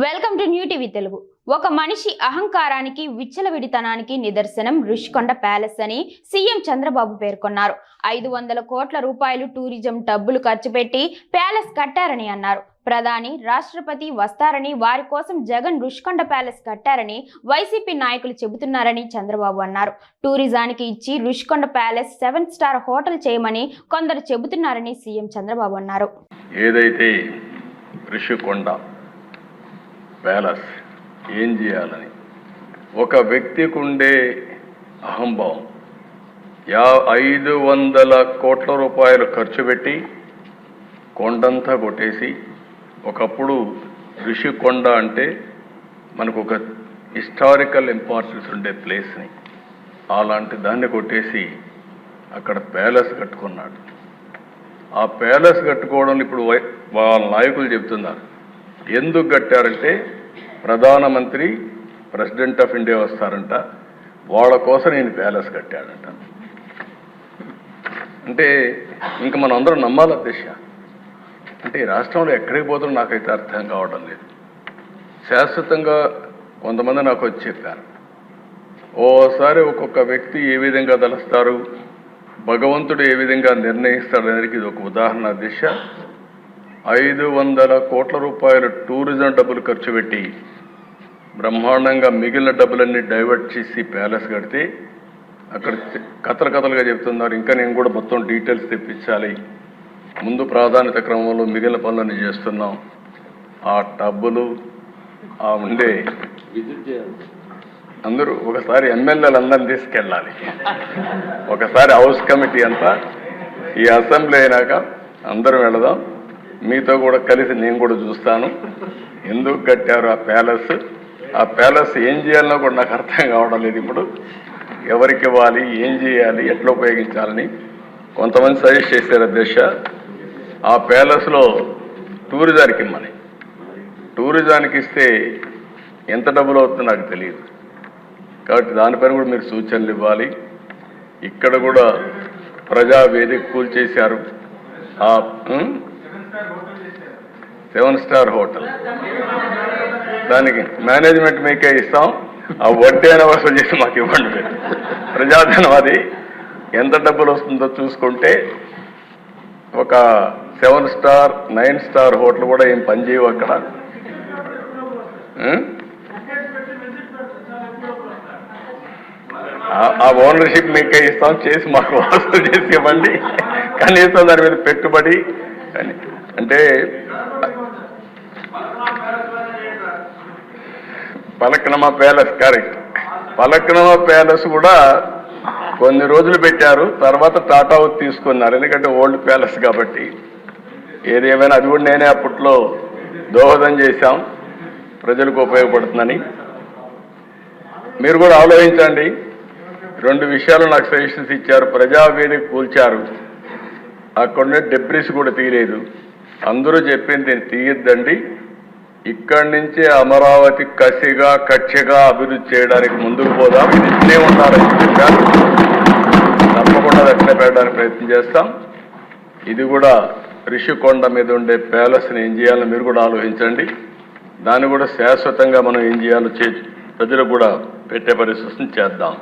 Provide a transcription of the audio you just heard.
Welcome to new TV Telugu. ఒక మనిషి అహంకారానికి విచ్చలవిడితనానికి నిదర్శనం రుషికొండ ప్యాలెస్ అని సీఎం చంద్రబాబు పేర్కొన్నారు. ఐదు వందల కోట్ల రూపాయలు టూరిజం డబ్బులు ఖర్చు పెట్టి ప్యాలెస్ కట్టారని అన్నారు. ప్రధాని రాష్ట్రపతి వస్తారని వారి కోసం జగన్ రుషికొండ ప్యాలెస్ కట్టారని వైసీపీ నాయకులు చెబుతున్నారని చంద్రబాబు అన్నారు. టూరిజానికి ఇచ్చి Rushikonda palace seven star hotel చేయమని కొందరు చెబుతున్నారని సీఎం చంద్రబాబు అన్నారు. ఏదైతే ఋషికొండ ప్యాలెస్. ఏం చేయాలని? ఒక వ్యక్తికి ఉండే అహంభావం. యా ఐదు వందల కోట్ల రూపాయలు ఖర్చు పెట్టి కొండంతా కొట్టేసి ఒకప్పుడు ఋషికొండ అంటే మనకు ఒక హిస్టారికల్ ఇంపార్టెన్స్ ఉండే ప్లేస్ని. అలాంటి దాన్ని కొట్టేసి అక్కడ ప్యాలెస్ కట్టుకున్నాడు. ఆ ప్యాలెస్ కట్టుకోవడం ఇప్పుడు వై- వాళ్ళ నాయకులు చెప్తున్నారు. ఎందుకు కట్టారంటే ప్రధానమంత్రి ప్రెసిడెంట్ ఆఫ్ ఇండియా వస్తారంట. వాళ్ళ కోసం నేను ప్యాలెస్ కట్టాడంట. అంటే ఇంక మనం అందరం నమ్మాలి దిశ అంటే ఈ రాష్ట్రంలో ఎక్కడికి పోతుందో నాకైతే అర్థం కావడం లేదు. శాశ్వతంగా కొంతమంది నాకు వచ్చి చెప్పారు. ఓసారి ఒక్కొక్క వ్యక్తి ఏ విధంగా తలుస్తారు? భగవంతుడు ఏ విధంగా నిర్ణయిస్తాడనేది ఇది ఒక ఉదాహరణ దిశ ఐదు వందల కోట్ల రూపాయలు టూరిజం డబ్బులు ఖర్చు పెట్టి బ్రహ్మాండంగా మిగిలిన డబ్బులన్నీ డైవర్ట్ చేసి ప్యాలెస్ కడితే అక్కడ కథలు కథలుగా చెప్తున్నారు. ఇంకా నేను కూడా మొత్తం డీటెయిల్స్ తెప్పించాలి. ముందు ప్రాధాన్యత క్రమంలో మిగిలిన పనులన్నీ చేస్తున్నాం. ఆ డబ్బులు ఆ ఉండే అందరూ ఒకసారి ఎమ్మెల్యేలు అందరిని తీసుకెళ్ళాలి. ఒకసారి హౌస్ కమిటీ అంతా ఈ అసెంబ్లీ అయినాక అందరం వెళదాం. మీతో కూడా కలిసి నేను కూడా చూస్తాను. ఎందుకు కట్టారు ఆ ప్యాలెస్? ఆ ప్యాలెస్ ఏం చేయాలనో కూడా నాకు అర్థం కావడం లేదు ఇప్పుడు. ఎవరికి ఇవ్వాలి ఏం చేయాలి ఎట్లా ఉపయోగించాలని కొంతమంది సజెస్ట్ చేశారు అధ్యక్ష. ఆ ప్యాలెస్లో టూరిజానికి ఇమ్మని టూరిజానికి ఇస్తే ఎంత డబ్బులు అవుతుందో నాకు తెలియదు. కాబట్టి దానిపైన కూడా మీరు సూచనలు ఇవ్వాలి. ఇక్కడ కూడా ప్రజా వేదిక కూల్చేశారు. ఆ సెవెన్ స్టార్ హోటల్. దానికి మేనేజ్మెంట్ మీకే ఇస్తాం. ఆ వడ్డీ అయినా వసూలు చేసి మాకు ఇవ్వండి ప్రజాధనం అది ఎంత డబ్బులు వస్తుందో చూసుకుంటే ఒక seven star nine star hotel కూడా ఏం పనిచేయవు అక్కడ. ఆ- ఓనర్షిప్ మీకే ఇస్తాం. చేసి మాకు వసూలు చేసి ఇవ్వండి. కనీసం దాని మీద పెట్టుబడి అంటే Falaknuma palace correct Falaknuma palace కూడా కొన్ని రోజులు పెట్టారు తర్వాత టాటా అవుట్ తీసుకున్నారు. ఎందుకంటే ఓల్డ్ ప్యాలెస్ కాబట్టి. ఏదేమైనా అది కూడా నేనే అప్పట్లో దోహదం చేశాం. ప్రజలకు ఉపయోగపడుతుందని. మీరు కూడా ఆలోచించండి. రెండు విషయాలు నాకు సజెషన్స్ ఇచ్చారు. ప్రజావేదిక కూల్చారు. అక్కడ డెబ్రిస్ కూడా తీయలేదు. అందరూ చెప్పింది తీయద్దండి. ఇక్కడి నుంచే అమరావతి కసిగా కక్షగా అభివృద్ధి చేయడానికి ముందుకు పోదాం. ఇది ఇట్లే ఉండాలని చెప్పారు. తప్పకుండా అది అట్లే పెట్టడానికి ప్రయత్నం చేస్తాం. ఇది కూడా రిషికొండ మీద ఉండే ప్యాలెస్ని ఏం చేయాలో మీరు కూడా ఆలోచించండి. దాన్ని కూడా శాశ్వతంగా మనం ఏం చేయాలో చే ప్రజలకు కూడా పెట్టే పరిస్థితిని చేద్దాం.